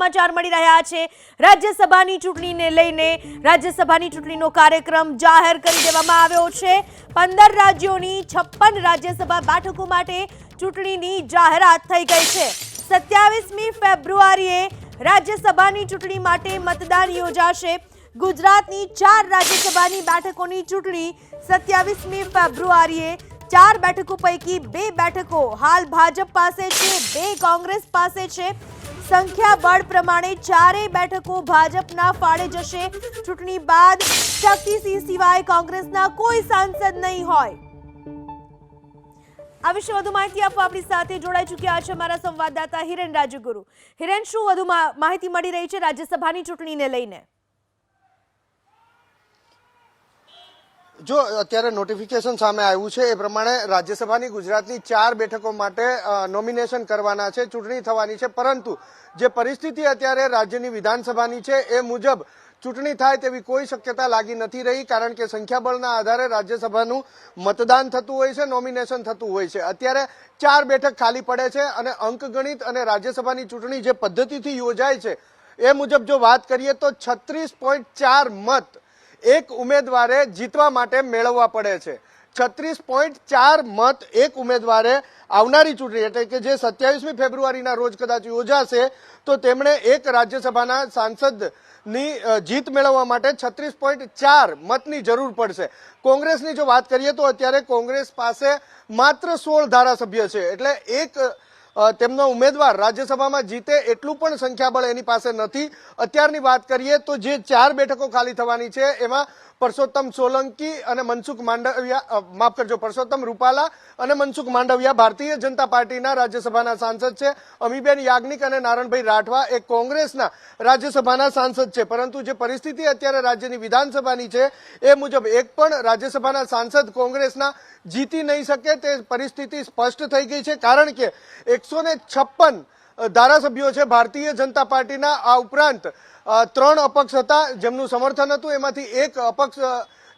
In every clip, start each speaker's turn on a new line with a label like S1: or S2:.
S1: સમાચાર મળી રહ્યા છે. રાજ્યસભાની ચૂંટણીને લઈને રાજ્યસભાની ચૂંટણીનો કાર્યક્રમ જાહેર કરી દેવામાં આવ્યો છે. પંદર રાજ્યોની છપ્પન રાજ્યસભા બેઠકો માટે ચૂંટણીની જાહેરાત થઈ ગઈ છે. સત્યાવીસમી ફેબ્રુઆરીએ રાજ્યસભાની ચૂંટણી માટે મતદાન યોજાશે. ગુજરાતની ચાર રાજ્યસભાની બેઠકોની ચૂંટણી સત્યાવીસમી ફેબ્રુઆરીએ ચાર બેઠકો પૈકી બે બેઠકો હાલ ભાજપ પાસે છે, બે કોંગ્રેસ પાસે છે. સંખ્યા બળ પ્રમાણે ચારેય બેઠકો ભાજપના ફાળે જશે. ચૂંટણી બાદ શક્તિસિંહ સિવાય કોંગ્રેસના કોઈ સાંસદ નહીં હોય. આ વિશે વધુ માહિતી આપવા આપણી સાથે જોડાઈ ચૂક્યા છે અમારા સંવાદદાતા હિરેન રાજુગુરુ. હિરેન, શું વધુ માહિતી મળી રહી છે રાજ્યસભાની ચૂંટણીને લઈને?
S2: જો અત્યારે નોટિફિકેશન સામે આવ્યું છે, એ પ્રમાણે રાજ્યસભાની ગુજરાતની ચાર બેઠકો માટે નોમિનેશન કરવાના છે, ચૂંટણી થવાની છે. પરંતુ જે પરિસ્થિતિ અત્યારે રાજ્યની વિધાનસભાની છે, એ મુજબ ચૂંટણી થાય તેવી કોઈ શક્યતા લાગી નથી રહી, કારણ કે સંખ્યાબળના આધારે રાજ્યસભાનું મતદાન થતું હોય છે નોમિનેશન થતું હોય છે. અત્યારે ચાર બેઠક ખાલી પડે છે અને અંકગણિત અને રાજ્યસભાની ચૂંટણી જે પદ્ધતિથી યોજાય છે, એ મુજબ જો વાત કરીએ તો છત્રીસ મત એક ઉમેદવારે જીતવા માટે મેળવવા પડે છે. છત્રીસ પોઈન્ટ ચાર મત એક ઉમેદવારે આવનારી ચૂંટણી, એટલે કે જે સત્યાવીસમી ફેબ્રુઆરીના રોજ કદાચ યોજાશે, તો તેમણે એક રાજ્યસભાના સાંસદની જીત મેળવવા માટે છત્રીસ પોઈન્ટ ચાર મતની જરૂર પડશે. કોંગ્રેસની જો વાત કરીએ તો અત્યારે કોંગ્રેસ પાસે માત્ર સોળ ધારાસભ્ય છે, એટલે એક તેમનો ઉમેદવાર રાજ્યસભામાં જીતે એટલું પણ સંખ્યાબળ એની પાસે નથી. અત્યારની વાત કરીએ તો જે ચાર બેઠકો ખાલી થવાની છે, એમાં પરસોત્તમ સોલંકી અને મનસુખ માંડવિયા માફ કરજો, પરસોત્તમ રૂપાલા અને મનસુખ માંડવિયા ભારતીય જનતા પાર્ટીના રાજ્યસભાના સાંસદ છે. અમીબેન યાજ્ઞિક અને નારણભાઈ રાઠવા એ કોંગ્રેસના રાજ્યસભાના સાંસદ છે. પરંતુ જે પરિસ્થિતિ અત્યારે રાજ્યની વિધાનસભાની છે, એ મુજબ એક પણ રાજ્યસભાના સાંસદ કોંગ્રેસના જીતી નહીં શકે તે પરિસ્થિતિ સ્પષ્ટ થઈ ગઈ છે. કારણ કે એકસો ને છપ્પન ધારાસભ્યો છે. ભારતીય જનતા પાર્ટીના આ ઉપરાંત ત્રણ અપક્ષ હતા જેમનું સમર્થન હતું. એમાંથી એક અપક્ષ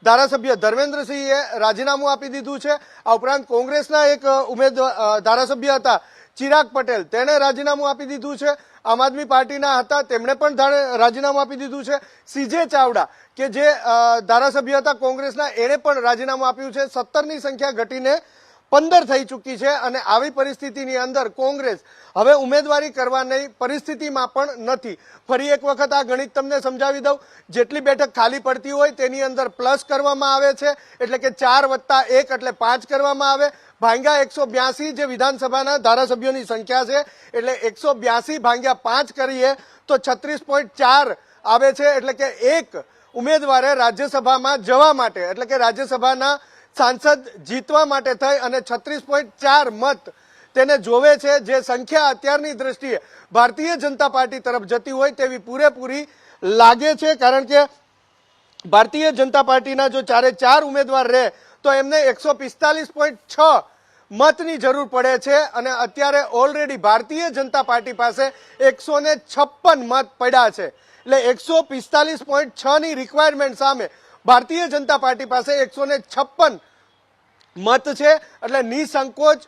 S2: ધારાસભ્ય ધર્મેન્દ્રસિંહે રાજીનામું આપી દીધું છે. આ ઉપરાંત કોંગ્રેસના એક ઉમેદવાર ધારાસભ્ય હતા, ચિરાગ પટેલ. તેણે રાજીનામું આપી દીધું છે. આમ આદમી પાર્ટીના હતા. તેમણે પણ રાજીનામું આપી દીધું છે. સીજે ચાવડા, કે જે ધારાસભ્ય હતા કોંગ્રેસના, એણે પણ રાજીનામું આપ્યું છે. સત્તરની સંખ્યા ઘટીને પંદર થઈ ચૂકી છે અને આવી પરિસ્થિતિની અંદર કોંગ્રેસ હવે ઉમેદવારી કરવાની પરિસ્થિતિમાં પણ નથી. ફરી એક વખત આ ગણિત તમને સમજાવી દઉં. જેટલી બેઠક ખાલી પડતી હોય તેની અંદર પ્લસ કરવામાં આવે છે. એટલે કે ચાર વત્તા એક એટલે પાંચ કરવામાં આવે. ભાંગ્યા એકસો બ્યાસી જે વિધાનસભાના ધારાસભ્યોની સંખ્યા છે, એટલે એકસો બ્યાસી ભાંગ્યા પાંચ કરીએ તો છત્રીસ પોઈન્ટ ચાર આવે છે. એટલે કે એક ઉમેદવારે રાજ્યસભામાં જવા માટે, એટલે કે રાજ્યસભાના સાંસદ જીતવા માટે થઈ અને છત્રીસ પોઈન્ટ ચાર મત તેને જોવે છે જે સંખ્યા અત્યારની દ્રષ્ટિએ ભારતીય જનતા પાર્ટી તરફ જતી હોય તેવી પૂરેપૂરી લાગે છે, કારણ કે ભારતીય જનતા પાર્ટીના જો ચારે ચાર ઉમેદવાર રહે, તો એમને એકસો પિસ્તાલીસ પોઈન્ટ છ મતની જરૂર પડે છે અને અત્યારે ઓલરેડી ભારતીય જનતા પાર્ટી પાસે એકસો છપ્પન મત પડ્યા છે. એટલે એકસો પિસ્તાલીસ પોઈન્ટ છની રિક્વાયરમેન્ટ સામે ભારતીય જનતા પાર્ટી પાસે એકસો છપ્પન મત છે એટલે નિસંકોચ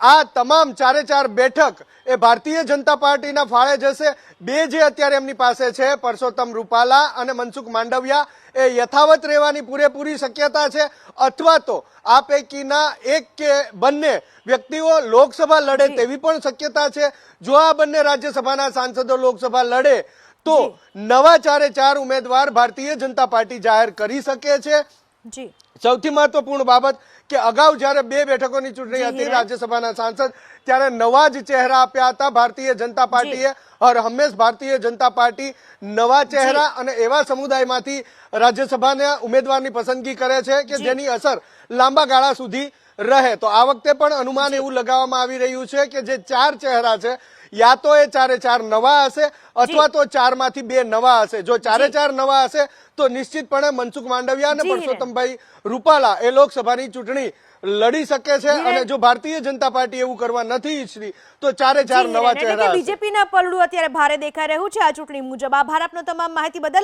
S2: આ તમામ ચારે ચાર બેઠક એ ભારતીય જનતા પાર્ટીના ફાળે જશે. બે જે અત્યારે એમની પાસે છે પરસોત્તમ રૂપાલા અને મનસુખ માંડવિયા એ યથાવત રહેવાની પૂરેપૂરી શક્યતા છે. અથવા તો આ પૈકીના એક કે બંને વ્યક્તિઓ લોકસભા લડે તેવી પણ શક્યતા છે. જો આ બંને રાજ્યસભાના સાંસદો લોકસભા લડે તો નવા ચારે ચાર ઉમેદવાર ભારતીય જનતા પાર્ટી જાહેર કરી શકે છે?
S1: જી.
S2: સૌથી મહત્વપૂર્ણ બાબત કે અગાઉ જ્યારે બે બેઠકોની ચૂંટણી હતી રાજ્યસભાના સાંસદ ત્યારે નવા જ ચહેરા આપ્યા હતા ભારતીય જનતા પાર્ટીએ. હર હંમેશ ભારતીય જનતા પાર્ટી નવા ચહેરા અને એવા સમુદાયમાંથી રાજ્યસભાના ઉમેદવારની પસંદગી કરે છે કે જેની અસર લાંબા ગાળા સુધી રહે. તો આ વખતે પણ અનુમાન એવું લગાવવામાં આવી રહ્યું છે કે જે ચાર ચહેરા છે યા તો એ ચારે ચાર નવા હશે અથવા તો ચારમાંથી બે નવા હશે. જો ચારે ચાર નવા હશે તો નિશ્ચિતપણે મનસુખ માંડવિયા અને પરસોત્તમભાઈ રૂપાલા એ લોકસભાની ચૂંટણી લડી શકે છે અને જો ભારતીય જનતા પાર્ટી એવું કરવા નથી ઈચ્છતી તો ચારે ચાર નવા ચહેરા બીજેપી
S1: બીજેપીના પલડું અત્યારે ભારે દેખાઈ રહ્યું છે આ ચૂંટણી મુજબ. આભાર આપનો તમામ માહિતી બદલ.